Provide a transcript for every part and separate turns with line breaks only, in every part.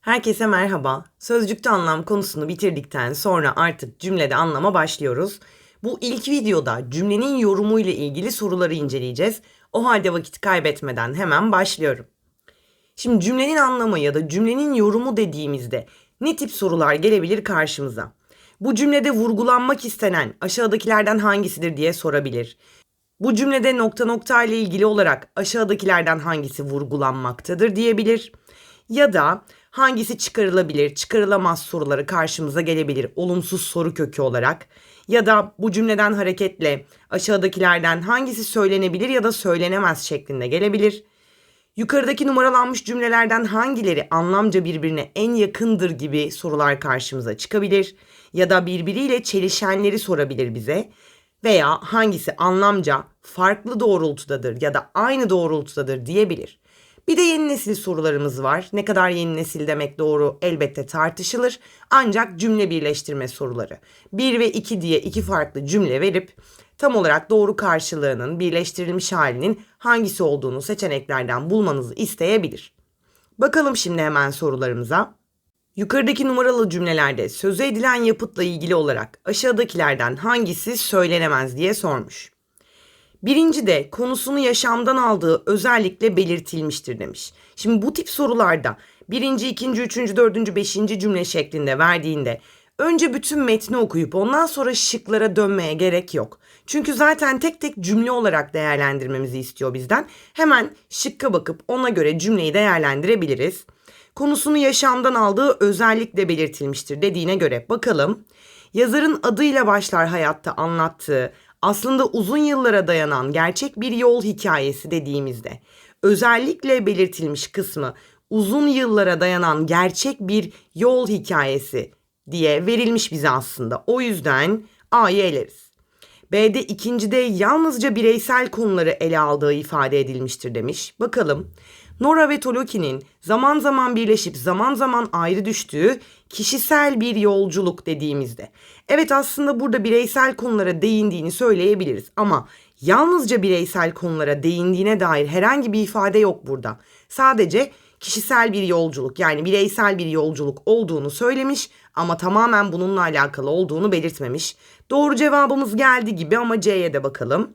Herkese merhaba. Sözcükte anlam konusunu bitirdikten sonra artık cümlede anlama başlıyoruz. Bu ilk videoda cümlenin yorumu ile ilgili soruları inceleyeceğiz. O halde vakit kaybetmeden hemen başlıyorum. Şimdi cümlenin anlamı ya da cümlenin yorumu dediğimizde ne tip sorular gelebilir karşımıza? Bu cümlede vurgulanmak istenen aşağıdakilerden hangisidir diye sorabilir. Bu cümlede nokta nokta ile ilgili olarak aşağıdakilerden hangisi vurgulanmaktadır diyebilir. Ya da hangisi çıkarılabilir, çıkarılamaz soruları karşımıza gelebilir olumsuz soru kökü olarak. Ya da bu cümleden hareketle aşağıdakilerden hangisi söylenebilir ya da söylenemez şeklinde gelebilir. Yukarıdaki numaralanmış cümlelerden hangileri anlamca birbirine en yakındır gibi sorular karşımıza çıkabilir ya da birbiriyle çelişenleri sorabilir bize veya hangisi anlamca farklı doğrultudadır ya da aynı doğrultudadır diyebilir. Bir de yeni nesil sorularımız var. Ne kadar yeni nesil demek doğru elbette tartışılır. Ancak cümle birleştirme soruları. 1 ve 2 diye iki farklı cümle verip tam olarak doğru karşılığının birleştirilmiş halinin hangisi olduğunu seçeneklerden bulmanızı isteyebilir. Bakalım şimdi hemen sorularımıza. Yukarıdaki numaralı cümlelerde sözü edilen yapıtla ilgili olarak aşağıdakilerden hangisi söylenemez diye sormuş. Birinci de konusunu yaşamdan aldığı özellikle belirtilmiştir demiş. Şimdi bu tip sorularda birinci, ikinci, üçüncü, dördüncü, beşinci cümle şeklinde verdiğinde önce bütün metni okuyup ondan sonra şıklara dönmeye gerek yok. Çünkü zaten tek tek cümle olarak değerlendirmemizi istiyor bizden. Hemen şıkka bakıp ona göre cümleyi değerlendirebiliriz. Konusunu yaşamdan aldığı özellikle belirtilmiştir dediğine göre bakalım. Yazarın adıyla başlar hayatta anlattığı aslında uzun yıllara dayanan gerçek bir yol hikayesi dediğimizde özellikle belirtilmiş kısmı uzun yıllara dayanan gerçek bir yol hikayesi diye verilmiş bize aslında. O yüzden A'yı eleriz. B'de ikincide yalnızca bireysel konuları ele aldığı ifade edilmiştir demiş. Bakalım. Nora ve Tolkien'in zaman zaman birleşip zaman zaman ayrı düştüğü kişisel bir yolculuk dediğimizde. Evet aslında burada bireysel konulara değindiğini söyleyebiliriz ama yalnızca bireysel konulara değindiğine dair herhangi bir ifade yok burada. Sadece kişisel bir yolculuk yani bireysel bir yolculuk olduğunu söylemiş ama tamamen bununla alakalı olduğunu belirtmemiş. Doğru cevabımız geldi gibi ama C'ye de bakalım.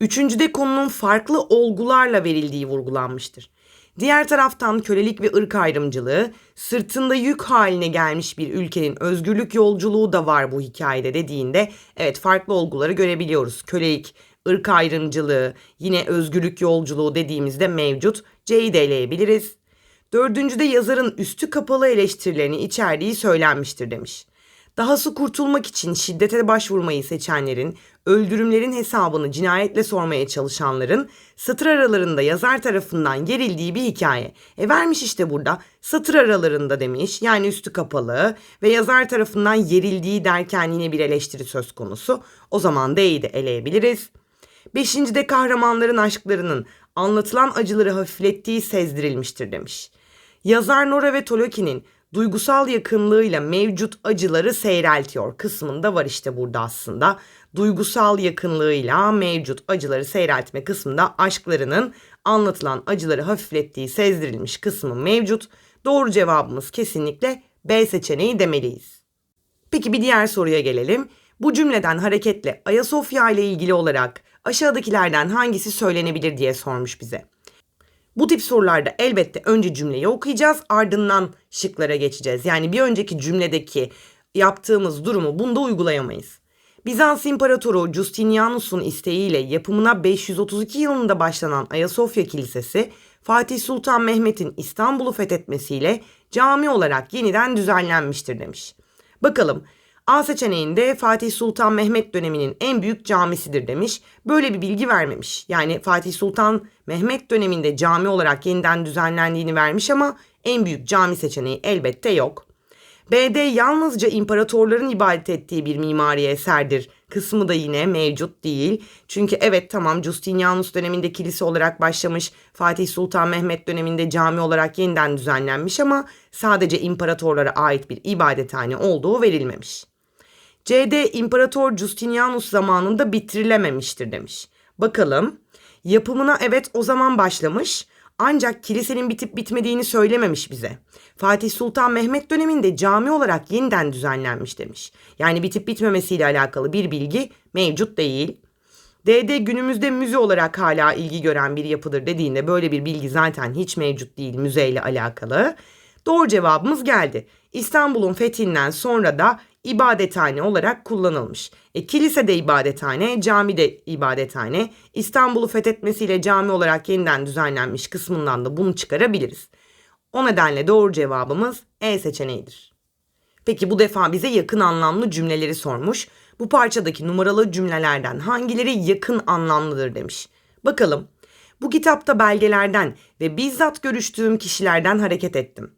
Üçüncüde konunun farklı olgularla verildiği vurgulanmıştır. Diğer taraftan kölelik ve ırk ayrımcılığı, sırtında yük haline gelmiş bir ülkenin özgürlük yolculuğu da var bu hikayede dediğinde evet farklı olguları görebiliyoruz. Kölelik, ırk ayrımcılığı, yine özgürlük yolculuğu dediğimizde mevcut. C'yi de eleyebiliriz. Dördüncüde yazarın üstü kapalı eleştirilerini içerdiği söylenmiştir demiş. Dahası kurtulmak için şiddete başvurmayı seçenlerin, öldürümlerin hesabını cinayetle sormaya çalışanların satır aralarında yazar tarafından gerildiği bir hikaye. E vermiş işte burada satır aralarında demiş yani üstü kapalı ve yazar tarafından yerildiği derken yine bir eleştiri söz konusu. O zaman D'yi de eleyebiliriz. Beşincide kahramanların aşklarının anlatılan acıları hafiflettiği sezdirilmiştir demiş. Yazar Nora ve Tolkien'in duygusal yakınlığıyla mevcut acıları seyreltiyor kısmında var işte burada aslında. Duygusal yakınlığıyla mevcut acıları seyreltme kısmında aşklarının anlatılan acıları hafiflettiği sezdirilmiş kısmı mevcut. Doğru cevabımız kesinlikle B seçeneği demeliyiz. Peki bir diğer soruya gelelim. Bu cümleden hareketle Ayasofya ile ilgili olarak aşağıdakilerden hangisi söylenebilir diye sormuş bize. Bu tip sorularda elbette önce cümleyi okuyacağız ardından şıklara geçeceğiz. Yani bir önceki cümledeki yaptığımız durumu bunda uygulayamayız. Bizans İmparatoru Justinianus'un isteğiyle yapımına 532 yılında başlanan Ayasofya Kilisesi, Fatih Sultan Mehmet'in İstanbul'u fethetmesiyle cami olarak yeniden düzenlenmiştir demiş. Bakalım A seçeneğinde Fatih Sultan Mehmet döneminin en büyük camisidir demiş. Böyle bir bilgi vermemiş. Yani Fatih Sultan Mehmet döneminde cami olarak yeniden düzenlendiğini vermiş ama en büyük cami seçeneği elbette yok. B'de yalnızca imparatorların ibadet ettiği bir mimari eserdir kısmı da yine mevcut değil. Çünkü evet tamam Justinianus döneminde kilise olarak başlamış, Fatih Sultan Mehmet döneminde cami olarak yeniden düzenlenmiş ama sadece imparatorlara ait bir ibadethane olduğu verilmemiş. C'de İmparator Justinianus zamanında bitirilememiştir demiş. Bakalım. Yapımına evet o zaman başlamış ancak kilisenin bitip bitmediğini söylememiş bize. Fatih Sultan Mehmet döneminde cami olarak yeniden düzenlenmiş demiş. Yani bitip bitmemesiyle alakalı bir bilgi mevcut değil. DD günümüzde müze olarak hala ilgi gören bir yapıdır dediğinde böyle bir bilgi zaten hiç mevcut değil müzeyle alakalı. Doğru cevabımız geldi. İstanbul'un fethinden sonra da ibadethane olarak kullanılmış. E, kilise de ibadethane, cami de ibadethane. İstanbul'u fethetmesiyle cami olarak yeniden düzenlenmiş kısmından da bunu çıkarabiliriz. O nedenle doğru cevabımız E seçeneğidir. Peki bu defa bize yakın anlamlı cümleleri sormuş. Bu parçadaki numaralı cümlelerden hangileri yakın anlamlıdır demiş. Bakalım. Bu kitapta belgelerden ve bizzat görüştüğüm kişilerden hareket ettim.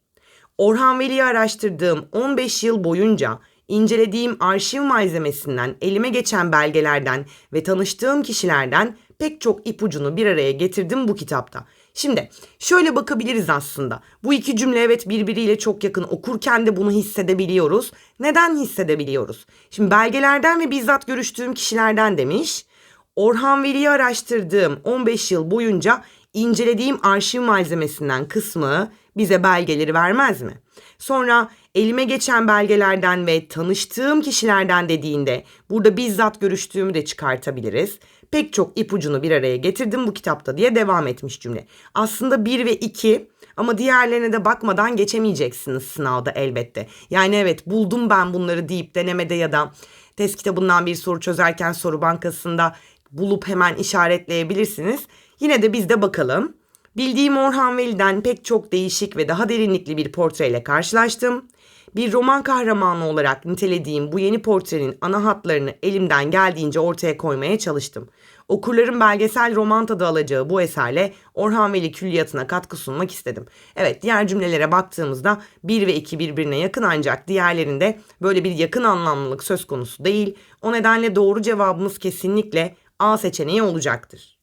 Orhan Veli'yi araştırdığım 15 yıl boyunca incelediğim arşiv malzemesinden, elime geçen belgelerden ve tanıştığım kişilerden pek çok ipucunu bir araya getirdim bu kitapta. Şimdi şöyle bakabiliriz aslında. Bu iki cümle evet birbiriyle çok yakın. Okurken de bunu hissedebiliyoruz. Neden hissedebiliyoruz? Şimdi belgelerden ve bizzat görüştüğüm kişilerden demiş. Orhan Veli'yi araştırdığım 15 yıl boyunca incelediğim arşiv malzemesinden kısmı bize belgeleri vermez mi? Sonra elime geçen belgelerden ve tanıştığım kişilerden dediğinde burada bizzat görüştüğümü de çıkartabiliriz. Pek çok ipucunu bir araya getirdim bu kitapta diye devam etmiş cümle. Aslında 1 ve 2 ama diğerlerine de bakmadan geçemeyeceksiniz sınavda elbette. Yani evet buldum ben bunları deyip denemede ya da test kitabından bir soru çözerken soru bankasında bulup hemen işaretleyebilirsiniz. Yine de biz de bakalım. Bildiğim Orhan Veli'den pek çok değişik ve daha derinlikli bir portreyle karşılaştım. Bir roman kahramanı olarak nitelediğim bu yeni portrenin ana hatlarını elimden geldiğince ortaya koymaya çalıştım. Okurların belgesel roman tadı alacağı bu eserle Orhan Veli külliyatına katkı sunmak istedim. Evet diğer cümlelere baktığımızda 1 ve 2 birbirine yakın ancak diğerlerinde böyle bir yakın anlamlılık söz konusu değil. O nedenle doğru cevabımız kesinlikle A seçeneği olacaktır.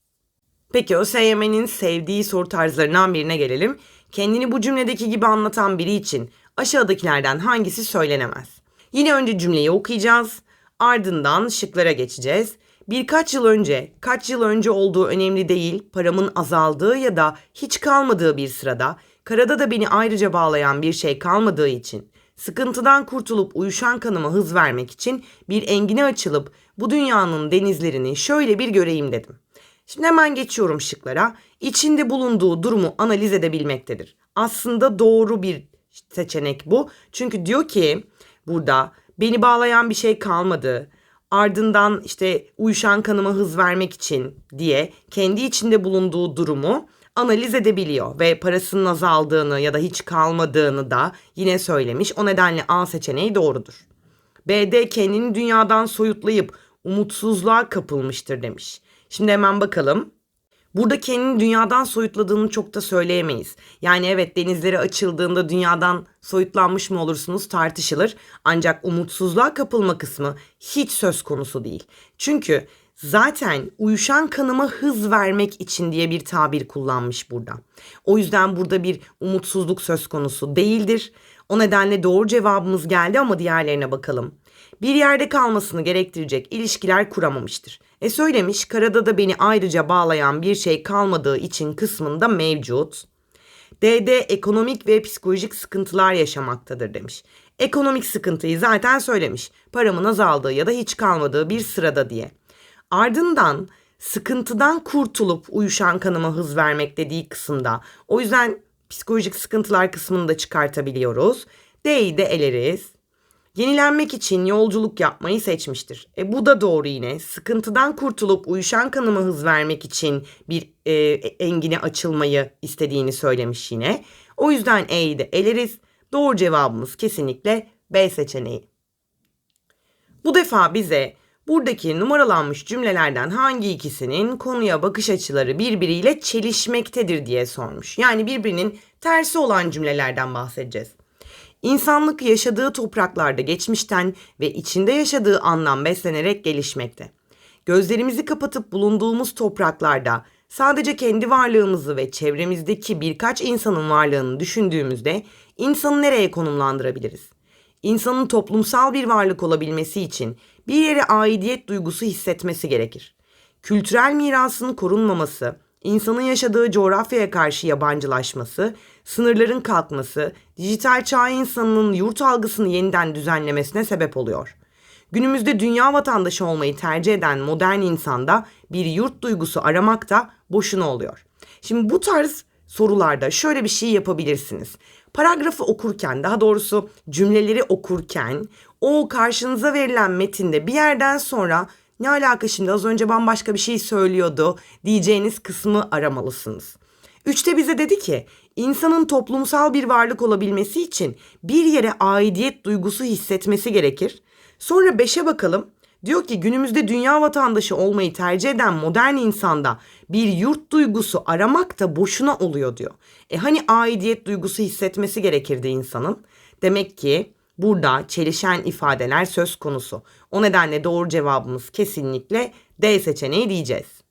Peki ÖSYM'nin sevdiği soru tarzlarından birine gelelim. Kendini bu cümledeki gibi anlatan biri için aşağıdakilerden hangisi söylenemez? Yine önce cümleyi okuyacağız. Ardından şıklara geçeceğiz. Birkaç yıl önce, kaç yıl önce olduğu önemli değil, paramın azaldığı ya da hiç kalmadığı bir sırada, karada da beni ayrıca bağlayan bir şey kalmadığı için, sıkıntıdan kurtulup uyuşan kanıma hız vermek için bir engine açılıp bu dünyanın denizlerini şöyle bir göreyim dedim. Şimdi hemen geçiyorum şıklara. İçinde bulunduğu durumu analiz edebilmektedir. Aslında doğru bir seçenek bu. Çünkü diyor ki burada beni bağlayan bir şey kalmadı. Ardından işte uyuşan kanıma hız vermek için diye kendi içinde bulunduğu durumu analiz edebiliyor ve parasının azaldığını ya da hiç kalmadığını da yine söylemiş. O nedenle A seçeneği doğrudur. B'de kendini dünyadan soyutlayıp umutsuzluğa kapılmıştır demiş. Şimdi hemen bakalım. Burada kendini dünyadan soyutladığını çok da söyleyemeyiz. Yani evet denizlere açıldığında dünyadan soyutlanmış mı olursunuz tartışılır. Ancak umutsuzluğa kapılma kısmı hiç söz konusu değil. Çünkü zaten uyuşan kanıma hız vermek için diye bir tabir kullanmış burada. O yüzden burada bir umutsuzluk söz konusu değildir. O nedenle doğru cevabımız geldi ama diğerlerine bakalım. Bir yerde kalmasını gerektirecek ilişkiler kuramamıştır. E söylemiş karada da beni ayrıca bağlayan bir şey kalmadığı için kısmında mevcut. D'de ekonomik ve psikolojik sıkıntılar yaşamaktadır demiş. Ekonomik sıkıntıyı zaten söylemiş. Paramın azaldığı ya da hiç kalmadığı bir sırada diye. Ardından sıkıntıdan kurtulup uyuşan kanıma hız vermek dediği kısımda. O yüzden psikolojik sıkıntılar kısmını da çıkartabiliyoruz. D'yi de eleriz. Yenilenmek için yolculuk yapmayı seçmiştir. E bu da doğru yine. Sıkıntıdan kurtulup uyuşan kanıma hız vermek için bir e, engine açılmayı istediğini söylemiş yine. O yüzden E'yi de eleriz. Doğru cevabımız kesinlikle B seçeneği. Bu defa bize buradaki numaralanmış cümlelerden hangi ikisinin konuya bakış açıları birbiriyle çelişmektedir diye sormuş. Yani birbirinin tersi olan cümlelerden bahsedeceğiz. İnsanlık yaşadığı topraklarda geçmişten ve içinde yaşadığı anlam beslenerek gelişmekte. Gözlerimizi kapatıp bulunduğumuz topraklarda sadece kendi varlığımızı ve çevremizdeki birkaç insanın varlığını düşündüğümüzde insanı nereye konumlandırabiliriz? İnsanın toplumsal bir varlık olabilmesi için bir yere aidiyet duygusu hissetmesi gerekir. kültürel mirasının korunmaması, insanın yaşadığı coğrafyaya karşı yabancılaşması, sınırların kalkması, dijital çağ insanının yurt algısını yeniden düzenlemesine sebep oluyor. Günümüzde dünya vatandaşı olmayı tercih eden modern insanda bir yurt duygusu aramak da boşuna oluyor. Şimdi bu tarz sorularda şöyle bir şey yapabilirsiniz. Paragrafı okurken, daha doğrusu cümleleri okurken o karşınıza verilen metinde bir yerden sonra ne alaka şimdi az önce bambaşka bir şey söylüyordu diyeceğiniz kısmı aramalısınız. Üçte bize dedi ki insanın toplumsal bir varlık olabilmesi için bir yere aidiyet duygusu hissetmesi gerekir. Sonra beşe bakalım. Diyor ki günümüzde dünya vatandaşı olmayı tercih eden modern insanda bir yurt duygusu aramak da boşuna oluyor diyor. E hani aidiyet duygusu hissetmesi gerekirdi insanın? Demek ki burada çelişen ifadeler söz konusu. O nedenle doğru cevabımız kesinlikle D seçeneği diyeceğiz.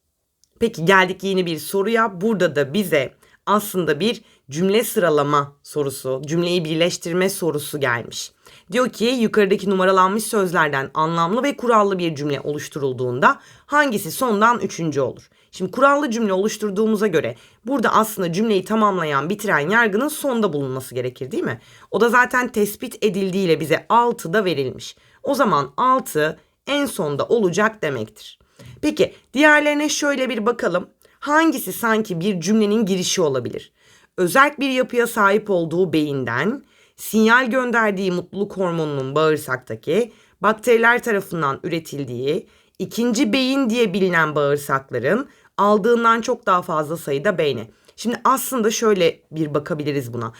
Peki geldik yeni bir soruya. Burada da bize aslında bir cümle sıralama sorusu, cümleyi birleştirme sorusu gelmiş. Diyor ki yukarıdaki numaralanmış sözlerden anlamlı ve kurallı bir cümle oluşturulduğunda hangisi sondan üçüncü olur? Şimdi kurallı cümle oluşturduğumuza göre burada aslında cümleyi tamamlayan, bitiren yargının sonda bulunması gerekir değil mi? O da zaten tespit edildiğiyle bize 6 da verilmiş. O zaman 6 en sonda olacak demektir. Peki diğerlerine şöyle bir bakalım. Hangisi sanki bir cümlenin girişi olabilir? Özerk bir yapıya sahip olduğu beyinden, sinyal gönderdiği mutluluk hormonunun bağırsaktaki bakteriler tarafından üretildiği, ikinci beyin diye bilinen bağırsakların aldığından çok daha fazla sayıda beyne. Şimdi aslında şöyle bir bakabiliriz buna.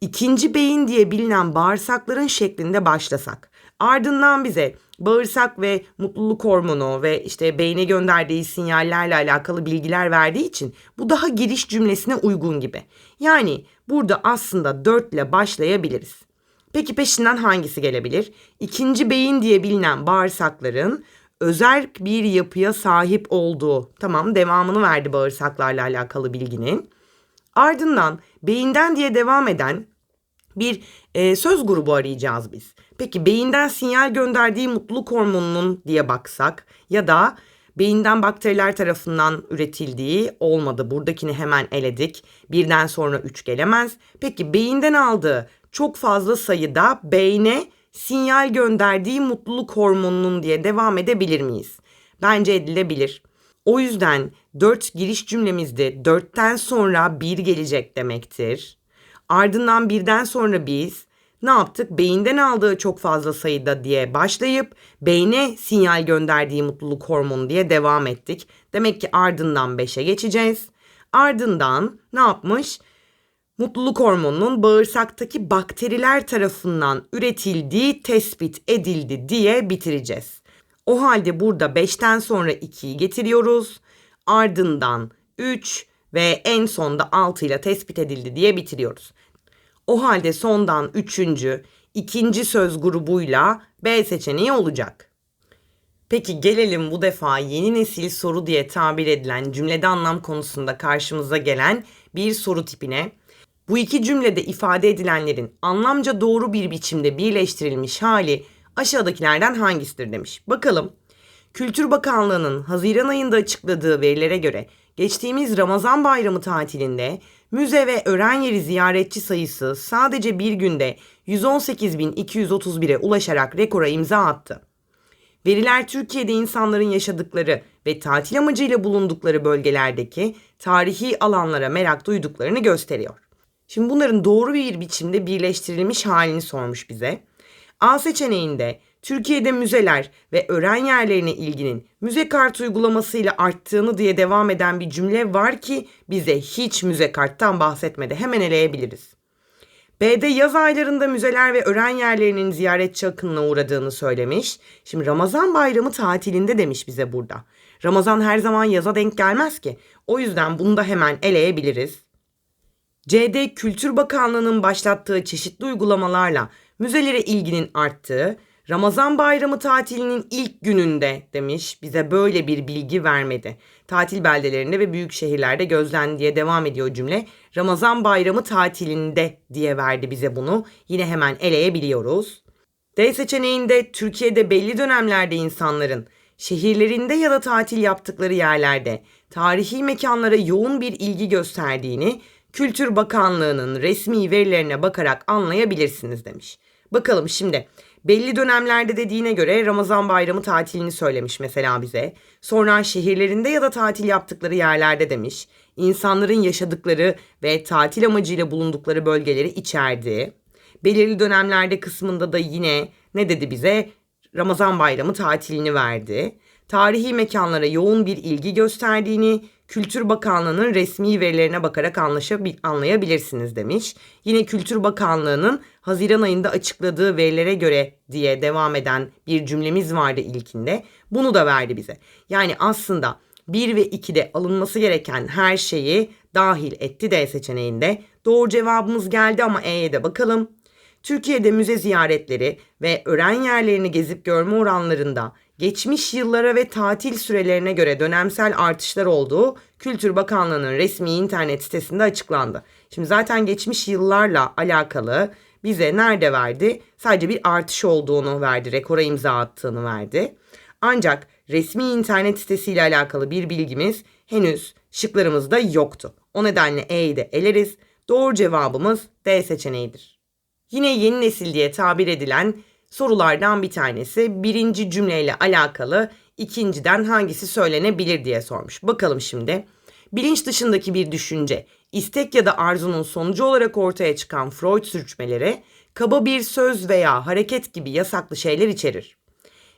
İkinci beyin diye bilinen bağırsakların şeklinde başlasak. Ardından bize bağırsak ve mutluluk hormonu ve işte beyne gönderdiği sinyallerle alakalı bilgiler verdiği için bu daha giriş cümlesine uygun gibi. Yani burada aslında 4 ile başlayabiliriz. Peki peşinden hangisi gelebilir? İkinci beyin diye bilinen bağırsakların özel bir yapıya sahip olduğu. Tamam devamını verdi bağırsaklarla alakalı bilginin. Ardından beyinden diye devam eden bir e, söz grubu arayacağız biz. Peki beyinden sinyal gönderdiği mutluluk hormonunun diye baksak ya da beyinden bakteriler tarafından üretildiği olmadı. Buradakini hemen eledik. Birden sonra üç gelemez. Peki beyinden aldığı çok fazla sayıda beyne sinyal gönderdiği mutluluk hormonunun diye devam edebilir miyiz? Bence edilebilir. O yüzden 4 giriş cümlemizde 4'ten sonra 1 gelecek demektir. Ardından birden sonra biz ne yaptık? Beyinden aldığı çok fazla sayıda diye başlayıp beyne sinyal gönderdiği mutluluk hormonu diye devam ettik. Demek ki ardından 5'e geçeceğiz. Ardından ne yapmış? Mutluluk hormonunun bağırsaktaki bakteriler tarafından üretildiği tespit edildi diye bitireceğiz. O halde burada 5'ten sonra 2'yi getiriyoruz. Ardından 3 ve en sonda 6 ile tespit edildi diye bitiriyoruz. O halde sondan üçüncü, ikinci söz grubuyla B seçeneği olacak. Peki gelelim bu defa yeni nesil soru diye tabir edilen cümlede anlam konusunda karşımıza gelen bir soru tipine. Bu iki cümlede ifade edilenlerin anlamca doğru bir biçimde birleştirilmiş hali aşağıdakilerden hangisidir demiş. Bakalım. Kültür Bakanlığı'nın Haziran ayında açıkladığı verilere göre geçtiğimiz Ramazan bayramı tatilinde müze ve öğren yeri ziyaretçi sayısı sadece bir günde 118.231'e ulaşarak rekora imza attı. Veriler Türkiye'de insanların yaşadıkları ve tatil amacıyla bulundukları bölgelerdeki tarihi alanlara merak duyduklarını gösteriyor. Şimdi bunların doğru bir biçimde birleştirilmiş halini sormuş bize. A seçeneğinde Türkiye'de müzeler ve öğren yerlerine ilginin müze kart uygulamasıyla arttığını diye devam eden bir cümle var ki bize hiç müze karttan bahsetmedi. Hemen eleyebiliriz. B'de yaz aylarında müzeler ve öğren yerlerinin ziyaretçi akınına uğradığını söylemiş. Şimdi Ramazan bayramı tatilinde demiş bize burada. Ramazan her zaman yaza denk gelmez ki. O yüzden bunu da hemen eleyebiliriz. C'de Kültür Bakanlığı'nın başlattığı çeşitli uygulamalarla müzelere ilginin arttığı, Ramazan bayramı tatilinin ilk gününde demiş bize böyle bir bilgi vermedi. Tatil beldelerinde ve büyük şehirlerde gözlen diye devam ediyor cümle. Ramazan bayramı tatilinde diye verdi bize bunu. Yine hemen eleyebiliyoruz. D seçeneğinde Türkiye'de belli dönemlerde insanların şehirlerinde ya da tatil yaptıkları yerlerde tarihi mekanlara yoğun bir ilgi gösterdiğini Kültür Bakanlığı'nın resmi verilerine bakarak anlayabilirsiniz demiş. Bakalım şimdi belli dönemlerde dediğine göre Ramazan bayramı tatilini söylemiş mesela bize. Sonra şehirlerinde ya da tatil yaptıkları yerlerde demiş. İnsanların yaşadıkları ve tatil amacıyla bulundukları bölgeleri içerdi. Belirli dönemlerde kısmında da yine ne dedi bize? Ramazan bayramı tatilini verdi. Tarihi mekanlara yoğun bir ilgi gösterdiğini, Kültür Bakanlığı'nın resmi verilerine bakarak anlayabilirsiniz demiş. Yine Kültür Bakanlığı'nın Haziran ayında açıkladığı verilere göre diye devam eden bir cümlemiz vardı ilkinde. Bunu da verdi bize. Yani aslında 1 ve 2'de alınması gereken her şeyi dahil etti D seçeneğinde. Doğru cevabımız geldi ama E'ye de bakalım. Türkiye'de müze ziyaretleri ve öğren yerlerini gezip görme oranlarında geçmiş yıllara ve tatil sürelerine göre dönemsel artışlar olduğu Kültür Bakanlığı'nın resmi internet sitesinde açıklandı. Şimdi zaten geçmiş yıllarla alakalı bize nerede verdi? Sadece bir artış olduğunu verdi, rekora imza attığını verdi. Ancak resmi internet sitesiyle alakalı bir bilgimiz henüz şıklarımızda yoktu. O nedenle E'yi de eleriz. Doğru cevabımız D seçeneğidir. Yine yeni nesil diye tabir edilen sorulardan bir tanesi birinci cümleyle alakalı ikinciden hangisi söylenebilir diye sormuş. Bakalım şimdi. Bilinç dışındaki bir düşünce, istek ya da arzunun sonucu olarak ortaya çıkan Freud sürçmeleri kaba bir söz veya hareket gibi yasaklı şeyler içerir.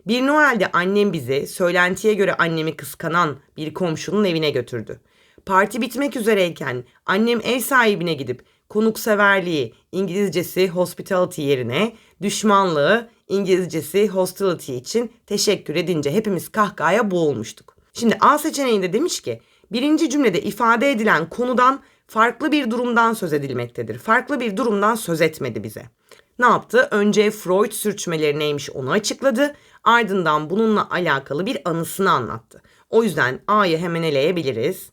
Bir Noel'de annem bizi söylentiye göre annemi kıskanan bir komşunun evine götürdü. Parti bitmek üzereyken annem ev sahibine gidip konukseverliği İngilizcesi hospitality yerine düşmanlığı İngilizcesi hostility için teşekkür edince hepimiz kahkahaya boğulmuştuk. Şimdi A seçeneğinde demiş ki birinci cümlede ifade edilen konudan farklı bir durumdan söz edilmektedir. Farklı bir durumdan söz etmedi bize. Ne yaptı? Önce Freud sürçmeleri neymiş onu açıkladı. Ardından bununla alakalı bir anısını anlattı. O yüzden A'yı hemen eleyebiliriz.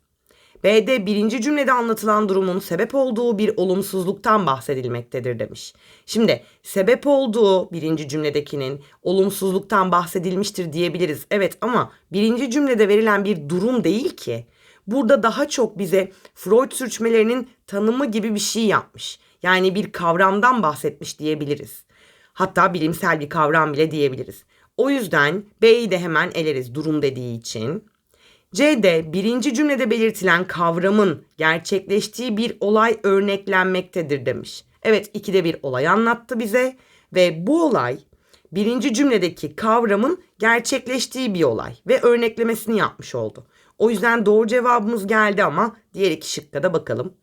B'de birinci cümlede anlatılan durumun sebep olduğu bir olumsuzluktan bahsedilmektedir demiş. Şimdi sebep olduğu birinci cümledekinin olumsuzluktan bahsedilmiştir diyebiliriz. Evet ama birinci cümlede verilen bir durum değil ki. Burada daha çok bize Freud sürçmelerinin tanımı gibi bir şey yapmış. Yani bir kavramdan bahsetmiş diyebiliriz. Hatta bilimsel bir kavram bile diyebiliriz. O yüzden B'yi de hemen eleriz durum dediği için. C'de birinci cümlede belirtilen kavramın gerçekleştiği bir olay örneklenmektedir demiş. Evet ikide bir olay anlattı bize ve bu olay birinci cümledeki kavramın gerçekleştiği bir olay ve örneklemesini yapmış oldu. O yüzden doğru cevabımız geldi ama diğer iki şıkka da bakalım.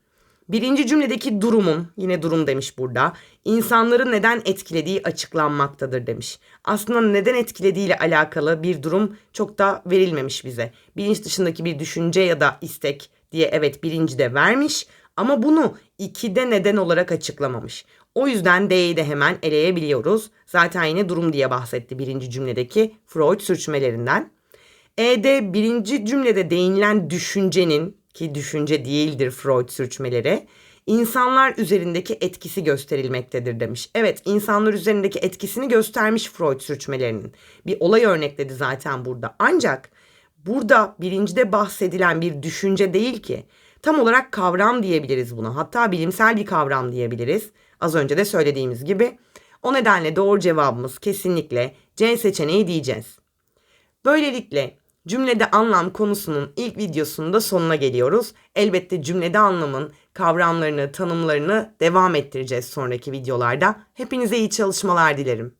Birinci cümledeki durumun, yine durum demiş burada, insanları neden etkilediği açıklanmaktadır demiş. Aslında neden etkilediğiyle alakalı bir durum çok da verilmemiş bize. Bilinç dışındaki bir düşünce ya da istek diye evet birinci de vermiş ama bunu ikide neden olarak açıklamamış. O yüzden D'yi de hemen eleyebiliyoruz. Zaten yine durum diye bahsetti birinci cümledeki Freud sürçmelerinden. E'de birinci cümlede değinilen düşüncenin ki düşünce değildir Freud sürçmeleri insanlar üzerindeki etkisi gösterilmektedir demiş. Evet insanlar üzerindeki etkisini göstermiş Freud sürçmelerinin. Bir olay örnekledi zaten burada. Ancak burada birincide bahsedilen bir düşünce değil ki. Tam olarak kavram diyebiliriz buna. Hatta bilimsel bir kavram diyebiliriz. Az önce de söylediğimiz gibi. O nedenle doğru cevabımız kesinlikle C seçeneği diyeceğiz. Böylelikle Cümlede anlam konusunun ilk videosunun sonuna geliyoruz. Elbette cümlede anlamın kavramlarını, tanımlarını devam ettireceğiz sonraki videolarda. Hepinize iyi çalışmalar dilerim.